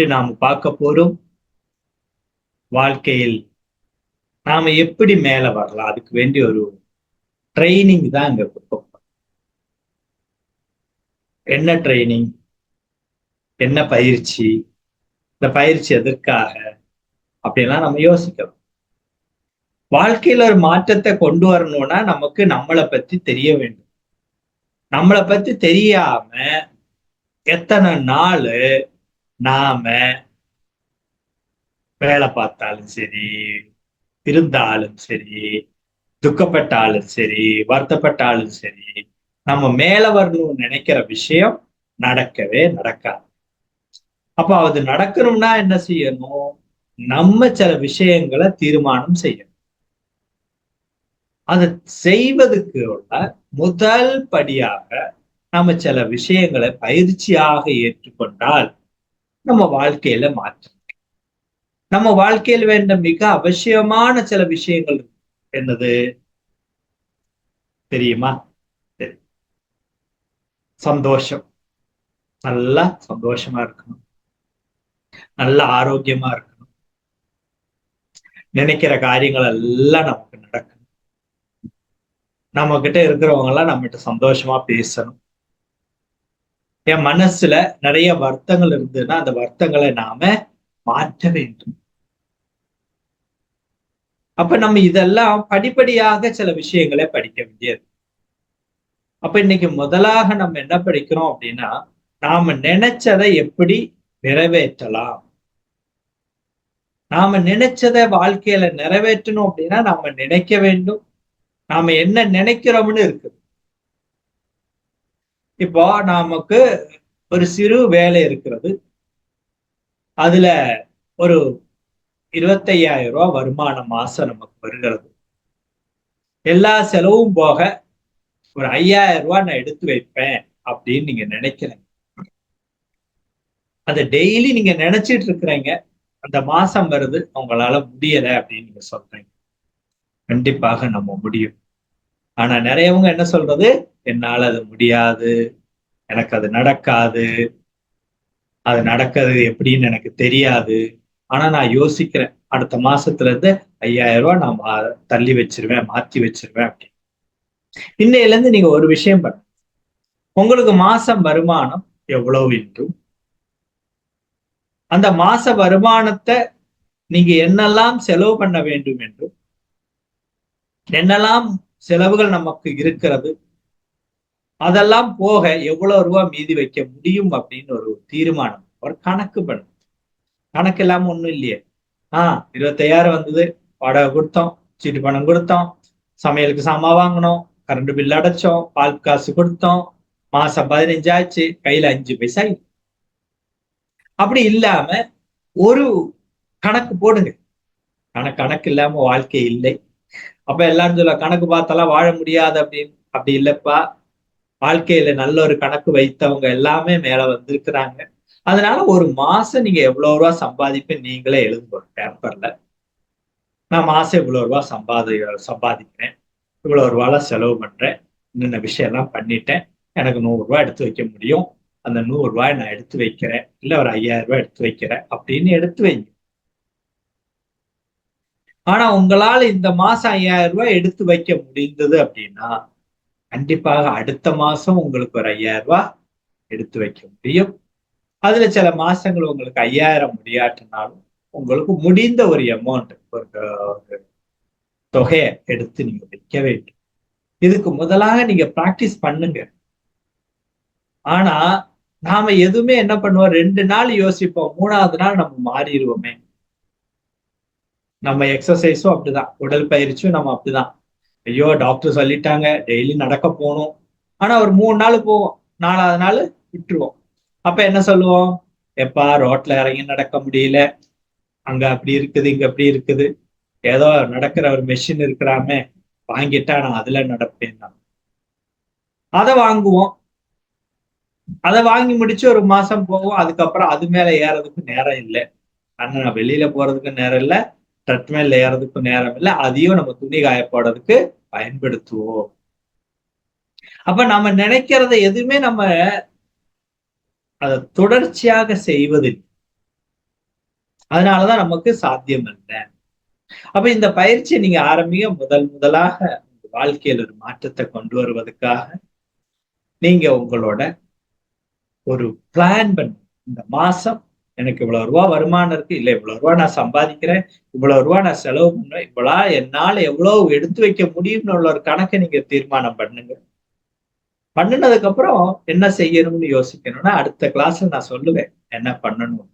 இன்று நாம் பார்க்க போறோம். வாழ்க்கையில் நாம எப்படி மேல வரலாம்? அதுக்கு வேண்டிய ஒரு ட்ரைனிங் தான் இங்க கொடுப்போம் என்ன ட்ரைனிங் என்ன பயிற்சி? இந்த பயிற்சி எதற்காக? அப்படின்லாம் நம்ம யோசிக்கிறோம் வாழ்க்கையில ஒரு மாற்றத்தை கொண்டு வரணும்னா நமக்கு நம்மளை பத்தி தெரிய வேண்டும். நம்மளை பத்தி தெரியாம எத்தனை நாள் நாம வேலை பார்த்தாலும் சரி இருந்தாலும் சரி துக்கப்பட்டாலும் சரி வருத்தப்பட்டாலும் சரி நம்ம மேல வரணும்னு நினைக்கிற விஷயம் நடக்கவே நடக்காது. அப்ப அது நடக்கணும்னா என்ன செய்யணும்? நம்ம சில விஷயங்களை தீர்மானம் செய்யணும். அதை செய்வதற்கு உள்ள முதல் படியாக நம்ம சில விஷயங்களை பயிற்சியாக ஏற்றுக்கொண்டால் நம்ம வாழ்க்கையில மாற்றம். நம்ம வாழ்க்கையில் வேண்ட மிக அவசியமான சில விஷயங்கள் என்னது? தெரியுமா? சரி. சந்தோஷம். நல்லா சந்தோஷமா இருக்கணும். நல்ல ஆரோக்கியமா இருக்கணும். நினைக்கிற காரியங்கள் எல்லாம் நமக்கு நடக்கணும். நம்ம கிட்ட இருக்கிறவங்க எல்லாம் நம்மகிட்ட சந்தோஷமா பேசணும். என் மனசுல நிறைய வருத்தங்கள் இருந்ததுன்னா அந்த வருத்தங்களை நாம மாற்ற வேண்டும். அப்ப நம்ம இதெல்லாம் படிப்படியாக சில விஷயங்களை படிக்க வேண்டியது. அப்ப இன்னைக்கு முதலாக நம்ம என்ன படிக்கிறோம் அப்படின்னா நாம நினைச்சதை எப்படி நிறைவேற்றலாம்? நாம நினைச்சதை வாழ்க்கையில நிறைவேற்றணும் அப்படின்னா நாம நினைக்க வேண்டும். நாம என்ன நினைக்கிறோம்னு இருக்குது. இப்போ நமக்கு ஒரு சிறு வேலை இருக்கிறது. அதுல ஒரு இருபத்தையாயிரம் ரூபாய் வருமானம் மாசம் நமக்கு வருகிறது. எல்லா செலவும் போக ஒரு ஐயாயிரம் ரூபாய் நான் எடுத்து வைப்பேன் அப்படின்னு நீங்க நினைக்கிறீங்க. அதை டெய்லி நீங்க நினைச்சிட்டு இருக்கிறீங்க. அந்த மாசம் வருது உங்களால முடியல அப்படின்னு நீங்க சொல்றீங்க. கண்டிப்பாக நம்ம முடியும். ஆனா நிறையவங்க என்ன சொல்றது? என்னால அது முடியாது. எனக்கு அது நடக்காது. அது நடக்கிறது எப்படின்னு எனக்கு தெரியாது. ஆனா நான் யோசிக்கிறேன். அடுத்த மாசத்துல இருந்து ஐயாயிரம் ரூபாய் நான் தள்ளி வச்சிருவேன் மாத்தி வச்சிருவேன் அப்படின்னு. இன்னையில இருந்து நீங்க ஒரு விஷயம் பண்ண. உங்களுக்கு மாசம் வருமானம் எவ்வளவு என்றும் அந்த மாச வருமானத்தை நீங்க என்னெல்லாம் செலவு பண்ண வேண்டும் என்றும் என்னெல்லாம் செலவுகள் நமக்கு இருக்கிறது. அதெல்லாம் போக எவ்வளவு ரூபா மீதி வைக்க முடியும் அப்படின்னு ஒரு தீர்மானம். ஒரு கணக்கு பண்ணும் கணக்கு இல்லாம ஒண்ணும் இல்லையே. ஆஹ் இருபத்தையாயிரம் வந்தது. வாடகை கொடுத்தோம். சீட்டு பணம் கொடுத்தோம். சமையலுக்கு சாமா வாங்கினோம். Current bill அடைச்சோம். பால் காசு கொடுத்தோம். மாசம் பதினஞ்சாச்சு கையில அஞ்சு பைசா அப்படி இல்லாம ஒரு கணக்கு போடுங்க. ஆனா கணக்கு இல்லாம வாழ்க்கை இல்லை. அப்ப எல்லாரும் சொல்ல கணக்கு பார்த்தாலாம் வாழ முடியாது அப்படின்னு. அப்படி இல்லப்பா. வாழ்க்கையில நல்ல ஒரு கணக்கு வைத்தவங்க எல்லாமே மேல வந்திருக்கிறாங்க. அதனால ஒரு மாசம் நீங்க எவ்வளவு ரூபா சம்பாதிப்பேன் நீங்களே எழுதுங்க பேப்பர்ல நான் மாசம் இவ்வளவு ரூபா சம்பாதி சம்பாதிக்கிறேன். இவ்வளவு ரூபால செலவு பண்றேன். என்னென்ன விஷயம் எல்லாம் பண்ணிட்டேன். எனக்கு நூறு ரூபாய் எடுத்து வைக்க முடியும். அந்த நூறு ரூபாய் நான் எடுத்து வைக்கிறேன். இல்ல ஒரு ஐயாயிரம் ரூபாய் எடுத்து வைக்கிறேன் அப்படின்னு எடுத்து வைங்க. ஆனா உங்களால இந்த மாசம் ஐயாயிரம் ரூபாய் எடுத்து வைக்க முடிந்தது அப்படின்னா கண்டிப்பாக அடுத்த மாசம் உங்களுக்கு ஒரு ஐயாயிரம் ரூபாய் எடுத்து வைக்க முடியும். அதுல சில மாசங்கள் உங்களுக்கு ஐயாயிரம் முடியாட்டினாலும் உங்களுக்கு முடிந்த ஒரு அமௌண்ட் ஒரு தொகையை எடுத்து நீங்க வைக்க வேண்டும். இதுக்கு முதலாக நீங்க பிராக்டிஸ் பண்ணுங்க. ஆனா நாம எதுவுமே என்ன பண்ணுவோம்? ரெண்டு நாள் யோசிப்போம். மூணாவது நாள் நம்ம மாறிடுவோமே. நம்ம எக்ஸசைஸும் அப்படிதான். உடல் பயிற்சியும் நம்ம அப்படிதான். ஐயோ டாக்டர் சொல்லிட்டாங்க. டெய்லி நடக்க போகணும். ஆனா ஒரு மூணு நாள் போவோம். நாலாவது நாள் விட்டுருவோம். அப்ப என்ன சொல்லுவோம்? எப்பா ரோட்ல இறங்கி நடக்க முடியல. அங்க அப்படி இருக்குது இங்க அப்படி இருக்குது. ஏதோ நடக்கிற ஒரு மெஷின் இருக்கிறாமே. வாங்கிட்டா நான் அதுல நடப்பேன் அதை வாங்குவோம். அதை வாங்கி முடிச்சு ஒரு மாசம் போவோம். அதுக்கப்புறம் அது மேல ஏறதுக்கு நேரம் இல்லை. ஆனா வெளியில போறதுக்கு நேரம் இல்லை. ட்ரெட்மேல ஏறதுக்கு நேரம் இல்லை அதையும் நம்ம துணி காயப்படுறதுக்கு பயன்படுத்துவோம். அப்ப நம்ம நினைக்கிறத எதுவுமே நம்ம அதை தொடர்ச்சியாக செய்வதில்லை. அதனாலதான் நமக்கு சாத்தியம் இல்லை. அப்ப இந்த பயிற்சியை நீங்க ஆரம்பிக்க முதல் முதலாக உங்க வாழ்க்கையில் ஒரு மாற்றத்தை கொண்டு வருவதற்காக நீங்க உங்களோட ஒரு பிளான் பண்ண. இந்த மாசம் எனக்கு இவ்வளவு ரூபா வருமானம் இருக்கு. இல்ல இவ்வளவு ரூபா நான் சம்பாதிக்கிறேன். இவ்வளவு ரூபா நான் செலவு பண்ணுவேன் இவ்வளா என்னால எவ்வளவு எடுத்து வைக்க முடியும்னு உள்ள ஒரு கணக்கை நீங்க தீர்மானம் பண்ணுங்க. பண்ணினதுக்கு அப்புறம் என்ன செய்யணும்னு யோசிக்கணும்னா அடுத்த கிளாஸ்ல நான் சொல்லுவேன் என்ன பண்ணணும்.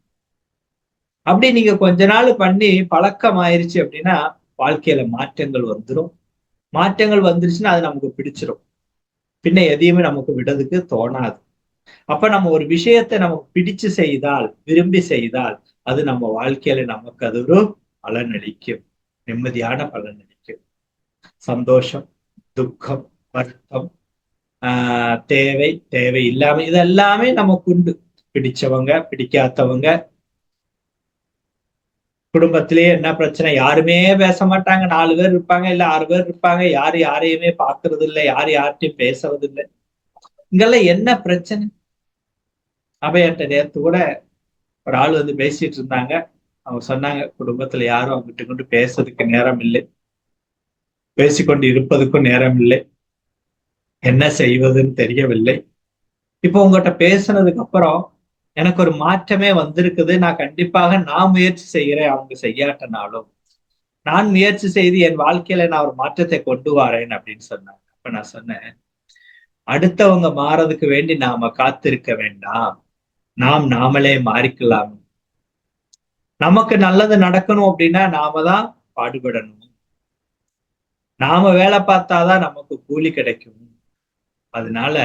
அப்படி நீங்க கொஞ்ச நாள் பண்ணி பழக்கம் ஆயிருச்சு அப்படின்னா வாழ்க்கையில மாற்றங்கள் வந்துடும் மாற்றங்கள் வந்துருச்சுன்னா அது நமக்கு பிடிச்சிரும். பின்ன எதையுமே நமக்கு விடதுக்கு தோணாது. அப்ப நம்ம ஒரு விஷயத்தை நமக்கு பிடிச்சு செய்தால் விரும்பி செய்தால் அது நம்ம வாழ்க்கையில நமக்கு அது ஒரு பலனளிக்கும். நிம்மதியான பலனளிக்கும். சந்தோஷம் துக்கம் வருத்தம் ஆஹ் தேவை தேவை இல்லாம இதெல்லாமே நமக்கு உண்டு. பிடிச்சவங்க பிடிக்காதவங்க. குடும்பத்திலேயே என்ன பிரச்சனை? யாருமே பேச மாட்டாங்க. நாலு பேர் இருப்பாங்க இல்ல ஆறு பேர் இருப்பாங்க. யாரு யாரையுமே பாக்குறது இல்லை யாரு யார்கிட்டயும் பேசுறது இல்லை இங்கெல்லாம் என்ன பிரச்சனை? அபையட்ட நேரத்து கூட ஒரு ஆள் வந்து பேசிட்டு இருந்தாங்க. அவங்க சொன்னாங்க குடும்பத்துல யாரும் அவங்ககிட்ட கொண்டு பேசுறதுக்கு நேரம் இல்லை. பேசிக்கொண்டு இருப்பதுக்கும் நேரம் இல்லை. என்ன செய்வதுன்னு தெரியவில்லை. இப்போ உங்ககிட்ட பேசுனதுக்கு அப்புறம் எனக்கு ஒரு மாற்றமே வந்திருக்குது. நான் கண்டிப்பாக நான் முயற்சி செய்கிறேன். அவங்க செய்யாட்டனாலும். நான் முயற்சி செய்து என் வாழ்க்கையில நான் ஒரு மாற்றத்தை கொண்டு வரேன் அப்படின்னு சொன்னாங்க. அப்ப நான் சொன்னேன் அடுத்தவங்க மாறதுக்கு வேண்டி நாம காத்திருக்க வேண்டாம். நாம் நாமளே மாறிக்கலாம். நமக்கு நல்லது நடக்கணும் அப்படின்னா நாம தான் பாடுபடணும். நாம வேலை பார்த்தாதான் நமக்கு கூலி கிடைக்கும். அதனால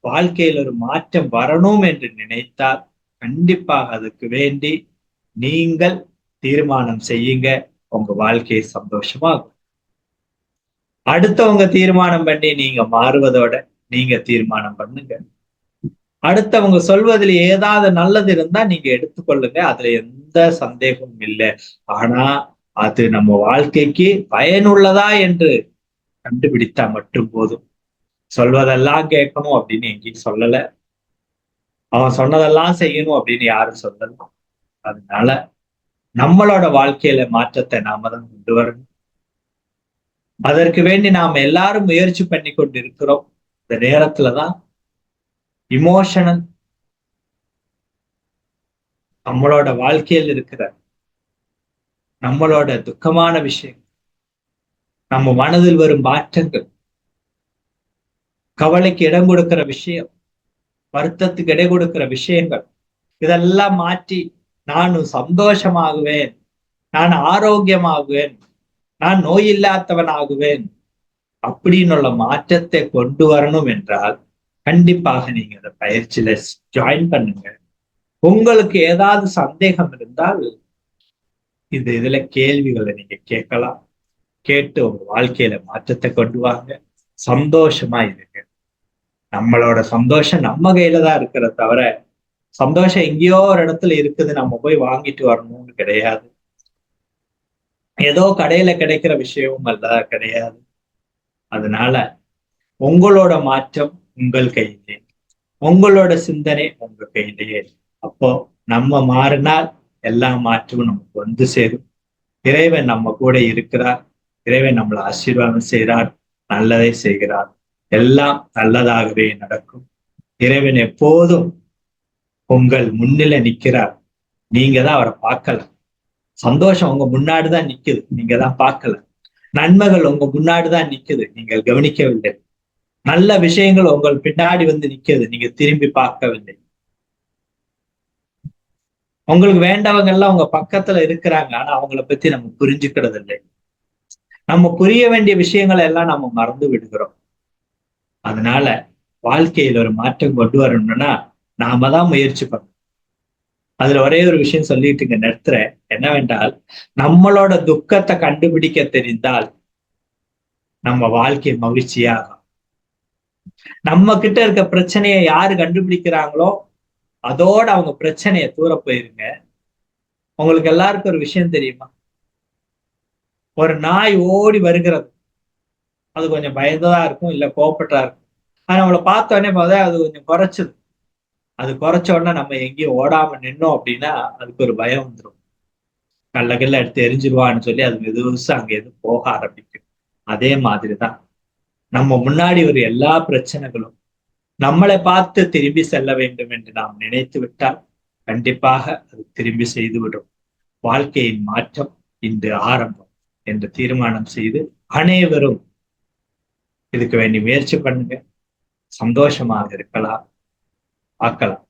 வாழ்க்கையில் ஒரு மாற்றம் வரணும் என்று நினைத்தால் கண்டிப்பாக அதுக்கு வேண்டி நீங்கள் தீர்மானம் செய்யுங்க. உங்க வாழ்க்கையை சந்தோஷமாகும் அடுத்தவங்க தீர்மானம் பண்ணி நீங்க மாறுவதோட நீங்க தீர்மானம் பண்ணுங்க. அடுத்தவங்க சொல்வதில் ஏதாவது நல்லது இருந்தா நீங்க எடுத்துக்கொள்ளுங்க. அதுல எந்த சந்தேகமும் இல்லை. ஆனா அது நம்ம வாழ்க்கைக்கு பயனுள்ளதா என்று கண்டுபிடித்தா மட்டும் போதும். சொல்வதெல்லாம் கேட்கணும் அப்படின்னு எங்கேயும் சொல்லல. அவன் சொன்னதெல்லாம் செய்யணும் அப்படின்னு யாரும் சொல்லல. அதனால நம்மளோட வாழ்க்கையில மாற்றத்தை நாம தான் கொண்டு வரணும். அதற்கு வேண்டி நாம எல்லாரும் முயற்சி பண்ணி கொண்டு இருக்கிறோம் இந்த நேரத்துலதான் இமோஷனல் நம்மளோட வாழ்க்கையில் இருக்கிற நம்மளோட துக்கமான விஷயம் நம்ம மனதில் வரும் மாற்றங்கள் கவலைக்கு இடம் கொடுக்கிற விஷயம் வருத்தத்துக்கு இடை கொடுக்கிற விஷயங்கள் இதெல்லாம் மாற்றி நான் சந்தோஷமாகுவேன் நான் ஆரோக்கியமாகுவேன் நான் நோய் இல்லாதவன் ஆகுவேன் அப்படின்னு உள்ள மாற்றத்தை கொண்டு வரணும் என்றால் கண்டிப்பாக நீங்க அந்த பயிற்சியில ஜாயின் பண்ணுங்க. உங்களுக்கு ஏதாவது சந்தேகம் இருந்தால் இது இதுல கேள்விகளை நீங்க கேட்கலாம். கேட்டு உங்க வாழ்க்கையில மாற்றத்தை கொண்டு வாங்க. சந்தோஷமா இருங்க. நம்மளோட சந்தோஷம் நம்ம கையில தான் இருக்கிற தவிர சந்தோஷம் எங்கேயோ ஒரு இடத்துல இருக்குது நம்ம போய் வாங்கிட்டு வரணும்னு கிடையாது. ஏதோ கடையில கிடைக்கிற விஷயமும் அல்ல கிடையாது. அதனால உங்களோட மாற்றம் உங்கள் கையிலே. உங்களோட சிந்தனை உங்க கையிலேயே அப்போ நம்ம மாறினால் எல்லா மாற்றமும் நமக்கு வந்து சேரும். இறைவன் நம்ம கூட இருக்கிறார். இறைவன் நம்மளை ஆசீர்வாதம் செய்கிறார். நல்லதை செய்கிறார். எல்லாம் நல்லதாகவே நடக்கும். இறைவன் எப்போதும் உங்கள் முன்னில நிக்கிறார் நீங்க தான் அவரை பார்க்கல. சந்தோஷம் உங்க முன்னாடி தான் நிக்குது. நீங்க தான் பார்க்கல. நன்மைகள் உங்க முன்னாடி தான் நிக்குது. நீங்கள் கவனிக்கவில்லை. நல்ல விஷயங்கள் உங்கள் பின்னாடி வந்து நிக்குது. நீங்க திரும்பி பார்க்கவில்லை. உங்களுக்கு வேண்டவங்க எல்லாம் உங்க பக்கத்துல இருக்கிறாங்க. ஆனா அவங்கள பத்தி நம்ம புரிஞ்சுக்கிறது இல்லை நம்ம புரிய வேண்டிய விஷயங்களை எல்லாம் நம்ம மறந்து விடுகிறோம். அதனால வாழ்க்கையில் ஒரு மாற்றம் கொண்டு வரணும்னா நாம தான் முயற்சி பண்ணணும். அதுல ஒரே ஒரு விஷயம் சொல்லிட்டு இங்க நிறுத்துறேன் என்னவென்றால் நம்மளோட துக்கத்தை கண்டுபிடிக்க தெரிந்தால் நம்ம வாழ்க்கை மகிழ்ச்சியாகும். நம்ம கிட்ட இருக்க பிரச்சனையை யாரு கண்டுபிடிக்கிறாங்களோ அதோட அவங்க பிரச்சனைய தூர போயிருங்க. உங்களுக்கு எல்லாருக்கும் ஒரு விஷயம் தெரியுமா? ஒரு நாய் ஓடி வருகிறது. அது கொஞ்சம் பயந்ததா இருக்கும் இல்ல கோபப்பட்டா இருக்கும். ஆனா நம்மளை பார்த்த உடனே பார்த்தா அது கொஞ்சம் குறைச்சது அது குறைச்ச உடனே நம்ம எங்கேயும் ஓடாம நின்னோம் அப்படின்னா அதுக்கு ஒரு பயம் வந்துடும் கல்ல எடுத்து எரிஞ்சிருவான்னு சொல்லி அது மெதுசா அங்க எதுவும் போக ஆரம்பிக்கும். அதே மாதிரிதான். நம்ம முன்னாடி ஒரு எல்லா பிரச்சனைகளும் நம்மளை பார்த்து திரும்பி செல்ல வேண்டும் என்று நாம் நினைத்து விட்டால் கண்டிப்பாக அது திரும்பி செய்துவிடும். வாழ்க்கையின் மாற்றம் இன்று ஆரம்பம் என்று தீர்மானம் செய்து அனைவரும் இதுக்கு வேண்டி முயற்சி பண்ணுங்க. சந்தோஷமாக இருக்கலாம். பார்க்கலாம்.